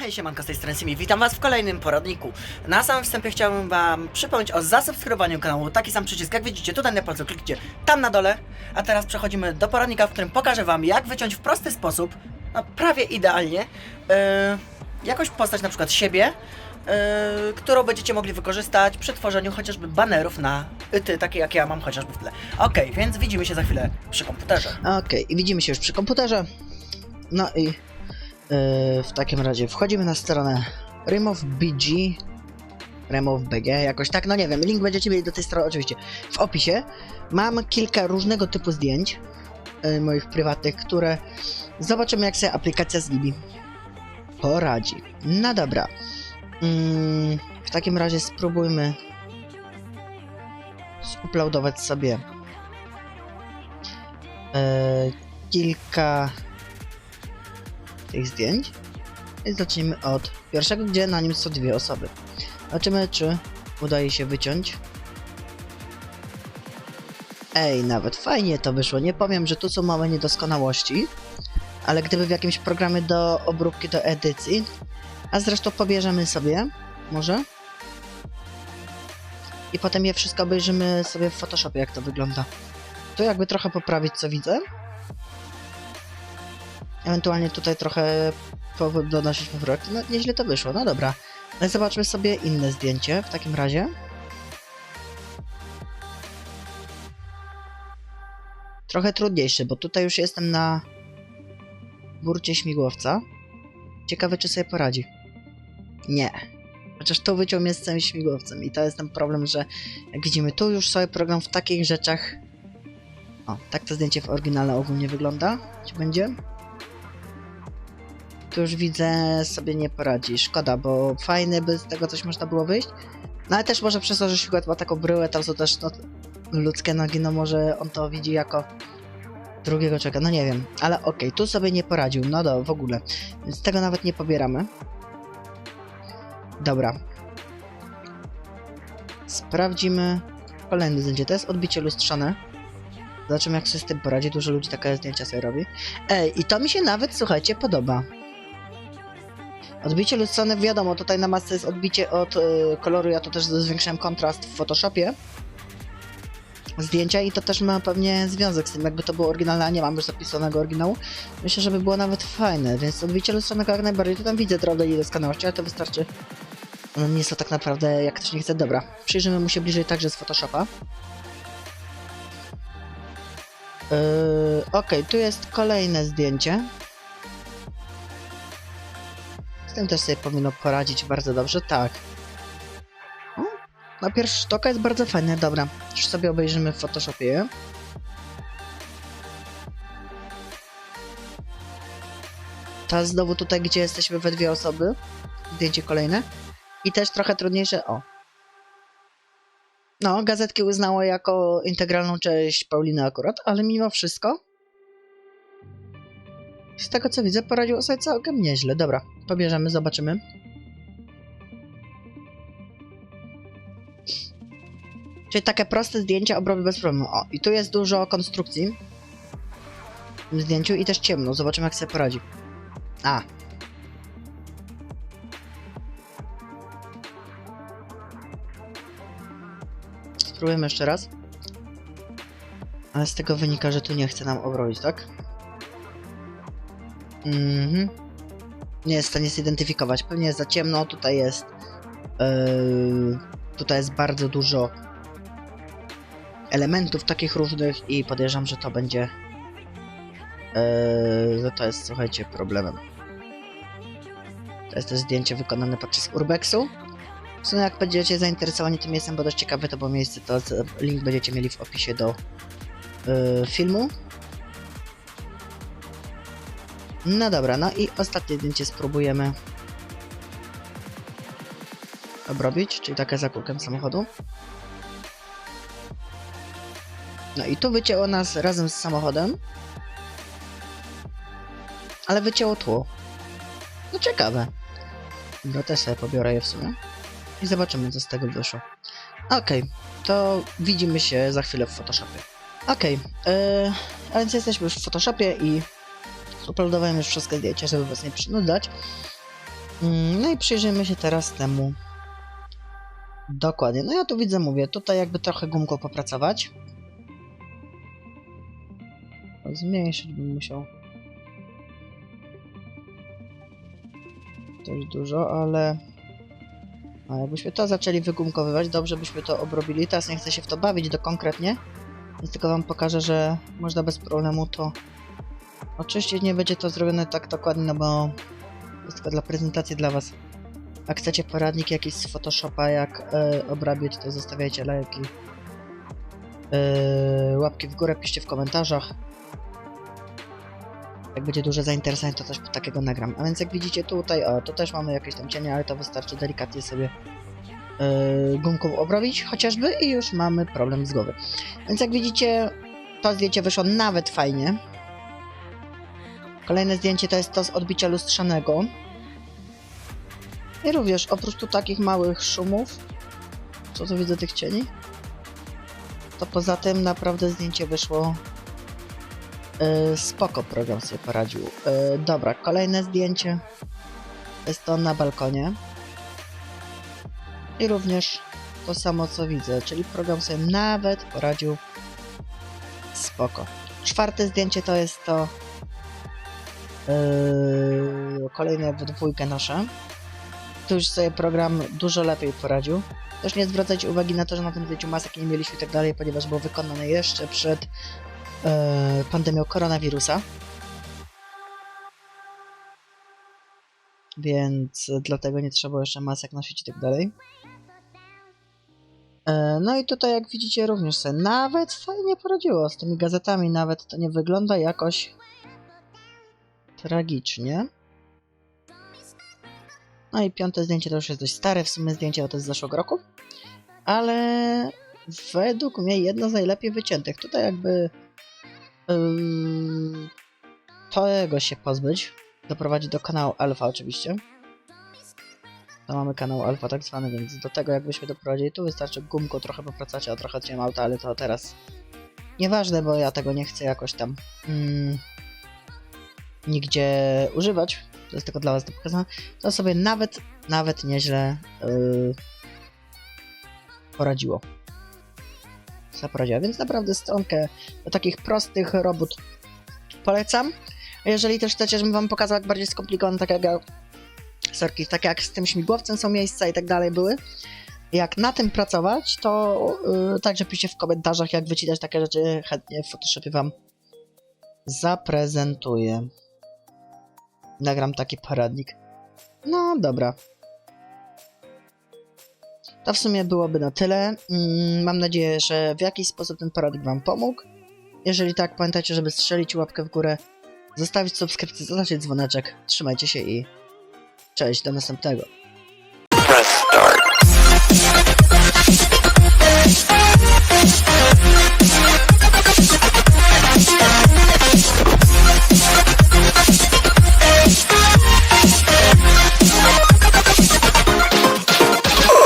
Hej, siemanko, z tej strony Simi, witam was w kolejnym poradniku. Na samym wstępie chciałbym wam przypomnieć o zasubskrybowaniu kanału, taki sam przycisk jak widzicie tutaj na palcu, kliknijcie tam na dole. A teraz przechodzimy do poradnika, w którym pokażę wam jak wyciąć w prosty sposób, no prawie idealnie, yy, jakąś postać na przykład siebie, yy, którą będziecie mogli wykorzystać przy tworzeniu chociażby banerów na ty, takie jak ja mam chociażby w tle. Okej, więc widzimy się za chwilę przy komputerze. Okej, widzimy się już przy komputerze. No i w takim razie wchodzimy na stronę Remove BG, Remove BG, jakoś tak, no nie wiem, link będziecie mieli do tej strony oczywiście w opisie. Mam kilka różnego typu zdjęć yy, moich prywatnych, które zobaczymy jak sobie aplikacja z nimi poradzi. No dobra. Mm, w takim razie spróbujmy uploadować sobie e, kilka tych zdjęć. I zacznijmy od pierwszego, gdzie na nim są dwie osoby. Zobaczymy, czy udaje się wyciąć. Ej, nawet fajnie to wyszło. Nie powiem, że tu są małe niedoskonałości, ale gdyby w jakimś programie do obróbki, do edycji, a zresztą pobierzemy sobie, może? I potem je wszystko obejrzymy sobie w Photoshopie, jak to wygląda. Tu jakby trochę poprawić, co widzę. Ewentualnie tutaj trochę donosić poprawki. No nieźle to wyszło, no dobra. Ale zobaczmy sobie inne zdjęcie w takim razie. Trochę trudniejsze, bo tutaj już jestem na burcie śmigłowca. Ciekawe, czy sobie poradzi. Nie. Chociaż tu wyciął mnie z całym śmigłowcem i to jest ten problem, że jak widzimy, tu już sobie program w takich rzeczach o, tak to zdjęcie w oryginale ogólnie wygląda. Ci będzie. Tu już widzę, sobie nie poradzi. Szkoda, bo fajne by z tego coś można było wyjść. No ale też może przez to, że śmigłowc ma taką bryłę, tam są też no, ludzkie nogi, no może on to widzi jako drugiego czeka. No nie wiem, ale okej, tu sobie nie poradził. No do, w ogóle. Więc tego nawet nie pobieramy. Dobra. Sprawdzimy kolejne zdjęcie. To jest odbicie lustrzane. Zobaczymy jak sobie z tym poradzi. Dużo ludzi takie zdjęcia sobie robi. Ej, i to mi się nawet, słuchajcie, podoba. Odbicie lustrzane, wiadomo, tutaj na masce jest odbicie od y, koloru. Ja tu też zwiększyłem kontrast w Photoshopie. Zdjęcia i to też ma pewnie związek z tym, jakby to było oryginalne, a nie mam już zapisanego oryginału. Myślę, że by było nawet fajne, więc odbicie lustrzanego jak najbardziej. Tu tam widzę drobne niedoskonałości, ale to wystarczy. One nie są tak naprawdę, jak ktoś nie chce. Dobra, przyjrzymy mu się bliżej także z Photoshopa. Yy, Okej, tu jest kolejne zdjęcie. Z tym też sobie powinno poradzić bardzo dobrze, tak. O, na pierwszy jest bardzo fajne, dobra. Już sobie obejrzymy w Photoshopie. Teraz znowu tutaj, gdzie jesteśmy we dwie osoby. Zdjęcie kolejne. I też trochę trudniejsze, o. No, gazetki uznało jako integralną część Pauliny akurat, ale mimo wszystko z tego co widzę poradziło sobie całkiem nieźle. Dobra, pobierzemy, zobaczymy. Czyli takie proste zdjęcia obrobię bez problemu. O, i tu jest dużo konstrukcji w tym zdjęciu i też ciemno. Zobaczymy jak sobie poradzi. A. Spróbujemy jeszcze raz. Ale z tego wynika, że tu nie chce nam obrobić, tak? Mhm. Nie jest w stanie zidentyfikować. Pewnie jest za ciemno. Tutaj jest. Yy, tutaj jest bardzo dużo elementów takich różnych i podejrzewam, że to będzie. Yy, że to jest, słuchajcie, problemem. To jest też zdjęcie wykonane podczas Urbexu. W sumie jak będziecie zainteresowani tym miejscem, bo dość ciekawe to było miejsce, to link będziecie mieli w opisie do yy, filmu. No dobra, no i ostatnie zdjęcie spróbujemy obrobić, czyli takie za kółkiem samochodu. No i tu wycięło nas razem z samochodem. Ale wycięło tło. No ciekawe. No też sobie pobiorę je w sumie. I zobaczymy co z tego wyszło. Okej, to widzimy się za chwilę w Photoshopie. Okej, yy, a więc jesteśmy już w Photoshopie i uploadowałem już wszystkie zdjęcia, żeby was nie przynudzać. Mm, No i przyjrzyjmy się teraz temu dokładnie. No ja tu widzę, mówię, tutaj jakby trochę gumką popracować. Zmniejszyć bym musiał. Dość dużo, ale... A jakbyśmy to zaczęli wygumkowywać, dobrze byśmy to obrobili. Teraz nie chcę się w to bawić do konkretnie, więc tylko wam pokażę, że można bez problemu to... Oczywiście nie będzie to zrobione tak dokładnie, no bo jest tylko dla prezentacji dla was. Jak chcecie poradnik jakiś z Photoshopa, jak e, obrabiać, to zostawiajcie lajki. E, łapki w górę, piszcie w komentarzach. Jak będzie duże zainteresowanie, to coś takiego nagram. A więc jak widzicie tutaj, o, to też mamy jakieś tam cienie, ale to wystarczy delikatnie sobie e, gumką obrobić chociażby i już mamy problem z głowy. Więc jak widzicie, to zdjęcie wyszło nawet fajnie. Kolejne zdjęcie to jest to z odbicia lustrzanego. I również oprócz tu takich małych szumów, co tu widzę tych cieni, to poza tym naprawdę zdjęcie wyszło yy, spoko program sobie poradził. Yy, dobra, kolejne zdjęcie jest to na balkonie. I również to samo co widzę, czyli program sobie nawet poradził spoko. Czwarte zdjęcie to jest to yy, kolejne w dwójkę nasze. Tu już sobie program dużo lepiej poradził. Też nie zwracajcie uwagi na to, że na tym zdjęciu masek nie mieliśmy i tak dalej, ponieważ było wykonane jeszcze przed e, pandemią koronawirusa. Więc dlatego nie trzeba jeszcze masek nosić i tak dalej. E, no i tutaj jak widzicie również sobie nawet fajnie poradziło z tymi gazetami, nawet to nie wygląda jakoś tragicznie. No i piąte zdjęcie to już jest dość stare, w sumie zdjęcie to jest z zeszłego roku. Ale według mnie jedno z najlepiej wyciętych. Tutaj jakby yy, tego się pozbyć, doprowadzić do kanału alfa oczywiście. To mamy kanał alfa tak zwany, więc do tego jakbyśmy doprowadzili, tu wystarczy gumką trochę popracować, a trochę odciąłem auta, ale to teraz nieważne, bo ja tego nie chcę jakoś tam nigdzie używać. To jest tylko dla was to pokazane. To sobie nawet, nawet nieźle yy, poradziło. Zaporadziła, więc naprawdę stronkę do takich prostych robót polecam. Jeżeli też chcecie, żebym wam pokazał jak bardziej skomplikowane, tak jak ja, sorki, tak jak z tym śmigłowcem są miejsca i tak dalej były, jak na tym pracować, to yy, także piszcie w komentarzach, jak wycinać takie rzeczy, chętnie w Photoshopie wam zaprezentuję. Nagram taki poradnik. No dobra. To w sumie byłoby na tyle. Mm, Mam nadzieję, że w jakiś sposób ten poradnik wam pomógł. Jeżeli tak, pamiętajcie, żeby strzelić łapkę w górę, zostawić subskrypcję, zostawić dzwoneczek. Trzymajcie się i cześć, do następnego.